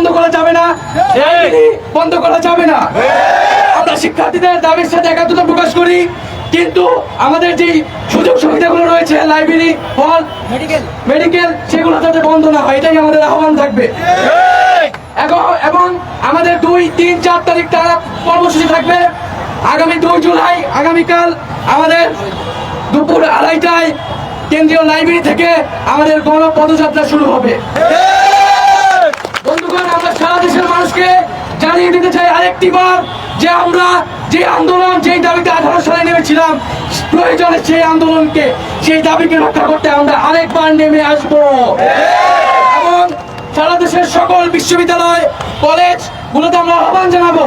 বন্ধ করা যাবে না। বন্ধ করা যাবে না। আমরা শিক্ষার্থীদের দাবির সাথে একাত্মতা প্রকাশ করি কিন্তু আমাদের যে সুযোগ সুবিধাগুলো রয়েছে লাইব্রেরি হল মেডিকেল। মেডিকেল সেগুলো যাতে বন্ধ না হয় এটাই আমাদের আহ্বান থাকবে। এবং- এবং আমাদের দুই তিন চার তারিখ তারা কর্মসূচি থাকবে। আগামী দুই জুলাই আগামীকাল আমাদের দুপুর আড়াইটায় কেন্দ্রীয় লাইব্রেরি থেকে আমাদের গণ পদযাত্রা শুরু হবে। আমরা সারা দেশের মানুষকে জানিয়ে দিতে চাই আরেকটি বার যে আমরা যে আন্দোলন, যেই দাবিতে আঠারো সালে নেমেছিলাম, প্রয়োজনে সেই আন্দোলনকে, সেই দাবিকে রক্ষা করতে আমরা আরেকবার নেমে আসব। এবং সারা দেশের সকল বিশ্ববিদ্যালয়, কলেজ গুলোতে আমরা আহ্বান জানাব,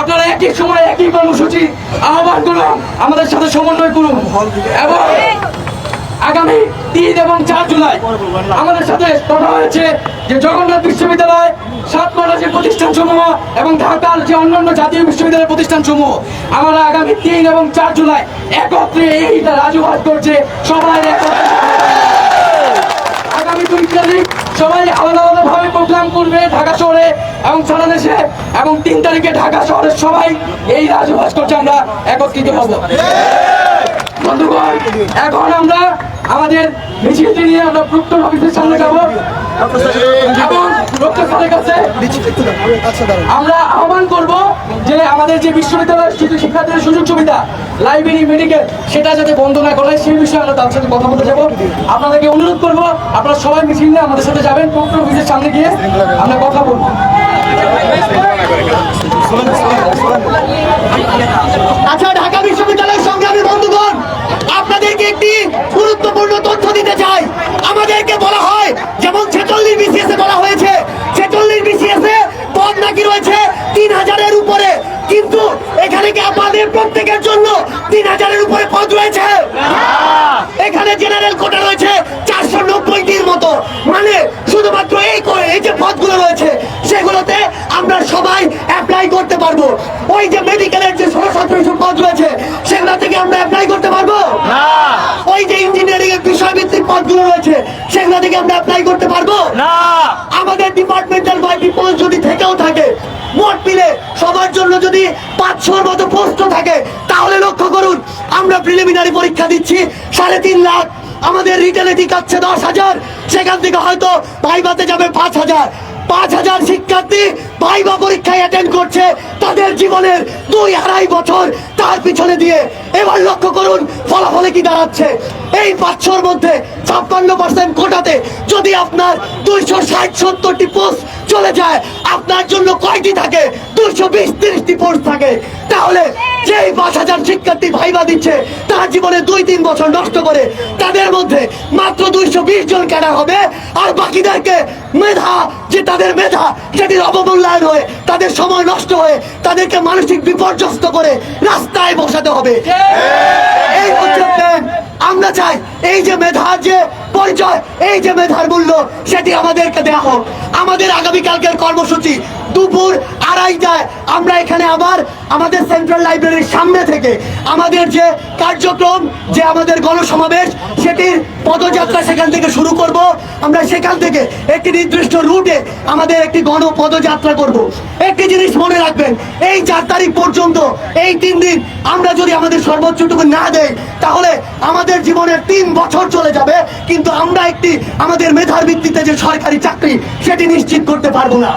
আপনারা একই সময় একই কর্মসূচি আহ্বান করুন, আমাদের সাথে সমন্বয় করুন। এবং আগামী তিন এবং চার জুলাই আমাদের সাথে কথা হয়েছে যে জগন্নাথ বিশ্ববিদ্যালয় সাত কলেজের প্রতিষ্ঠান সমূহ এবং ঢাকার যে অন্যান্য জাতীয় বিশ্ববিদ্যালয়ের প্রতিষ্ঠান সমূহ আমরা আগামী তিন এবং চার জুলাই একত্রে এইটা রাজুহাত করছে। সবাই আগামী দুই তারিখ সবাই আলাদা আলাদা ভাবে প্রোগ্রাম করবে ঢাকা শহরে এবং সারা দেশে এবং তিন তারিখে ঢাকা শহরের সবাই এই রাজু ভাস্কর্যে আমরা একত্রিত হব। বন্ধুগণ, এখন আমরা আমাদের মিছিলটি নিয়ে আমরা প্রক্টর অফিসের সামনে যাব। আমরা আহ্বান করব যে আমাদের যে বিশ্ববিদ্যালয়ের শিক্ষার্থীদের সুযোগ সুবিধা লাইব্রেরি মেডিকেল সেটা যাতে বন্ধ না করে, সেই বিষয়ে আমরা তার সাথে কথা বলতে যাব। আপনাদেরকে অনুরোধ করব, আপনারা সবাই মিছিল নিয়ে আমাদের সাথে যাবেন প্রক্টর অফিসের সামনে গিয়ে আমরা কথা বলব। এখানে কি আপনাদের প্রত্যেকের জন্য তিন হাজারের উপরে পদ রয়েছে? এখানে জেনারেল কোটা রয়েছে চারশো নব্বইটির মতো। মানে শুধুমাত্র এই এই যে পদগুলো রয়েছে সেগুলোতে আমরা সবাই অ্যাপ্লাই করতে পারব। ওই যে মেডিকেলের যে ষোলো সতেরোশো পদ রয়েছে সেগুলো থেকে আমরা অ্যাপ্লাই করতে পারব? ওই যে ইঞ্জিনিয়ারিং এর বিষয়ভিত্তিক পদগুলো রয়েছে সেগুলো থেকে আমরা অ্যাপ্লাই করতে পারব? না। আমাদের ডিপার্টমেন্টাল বাই পোস্ট যদি থেকেও থাকে। মোট মিলে সবার জন্য যদি পাঁচশোর মতো পোস্ট থাকে, তাহলে লক্ষ্য করুন, আমরা প্রিলিমিনারি পরীক্ষা দিচ্ছি, সাড়ে তিন লাখ। আমাদের রিটেলে টিকাচ্ছে দশ হাজার। সেখান থেকে হয়তো ভাইবাতে যাবে পাঁচ হাজার। পাঁচ হাজার শিক্ষার্থী ভাইবা পরীক্ষায় অ্যাটেন্ড করছে তাদের জীবনের দুই আড়াই বছর তার পিছনে দিয়ে। এবার লক্ষ্য করুন, ফলাফলে কি দাঁড়াচ্ছে। এই পাঁচশোর মধ্যে ছাপ্পান্ন পার্সেন্ট কোটাতে যদি আপনার দুইশো ষাট সত্তরটি পোস্ট চলে যায় আপনার জন্য কয়টি থাকে? দুশো বিশ তিরিশটি পোস্ট থাকে। তাহলে যেই পাঁচ হাজার শিক্ষার্থী ভাইবা দিচ্ছে তার জীবনে দুই তিন বছর নষ্ট করে তাদের মধ্যে মাত্র দুইশো বিশ জন ক্যাডার হবে আর বাকিদেরকে মেধা যে তাদের মেধা সেটির অবমূল্যায়ন হয়ে তাদের সময় নষ্ট হয়ে তাদেরকে মানসিক বিপর্যস্ত করে রাস্তায় বসাতে হবে। এই হচ্ছে। আমরা চাই এই যে মেধার যে পরিচয়, এই যে মেধার মূল্য, সেটি আমাদেরকে দেওয়া হোক। আমাদের আগামীকালকের কর্মসূচি দুপুর আড়াইটায়। আমরা এখানে আবার আমাদের সেন্ট্রাল লাইব্রেরির সামনে থেকে আমাদের যে কার্যক্রম, যে আমাদের গণসমাবেশ, সেটির পদযাত্রা সেখান থেকে শুরু করব। আমরা সেখান থেকে একটি নির্দিষ্ট রুটে আমাদের একটি গণ পদযাত্রা করব। একটি জিনিস মনে রাখবেন এই চার তারিখ পর্যন্ত এই তিন দিন আমরা যদি আমাদের সর্বোচ্চটুকু না দেই তাহলে আমাদের জীবনের তিন বছর চলে যাবে কিন্তু আমরা একটি আমাদের মেধার ভিত্তিতে যে সরকারি চাকরি সেটি নিশ্চিত করতে পারব না।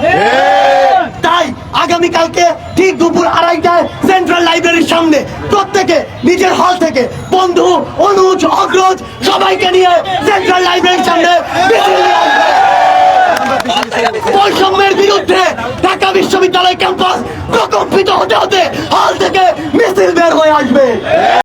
তাই আগামীকালকে ঠিক দুপুর আড়াইটায় সেন্ট্রাল লাইব্রেরির সামনে প্রত্যেকে নিজের হল থেকে বন্ধু অনুজ অগ্রজ সবাইকে নিয়ে সেন্ট্রাল লাইব্রেরির সামনে। বৈষম্যের বিরুদ্ধে বিশ্ববিদ্যালয় ক্যাম্পাস প্রকম্পিত হতে হতে হল থেকে মিছিল বের হয়ে আসবে।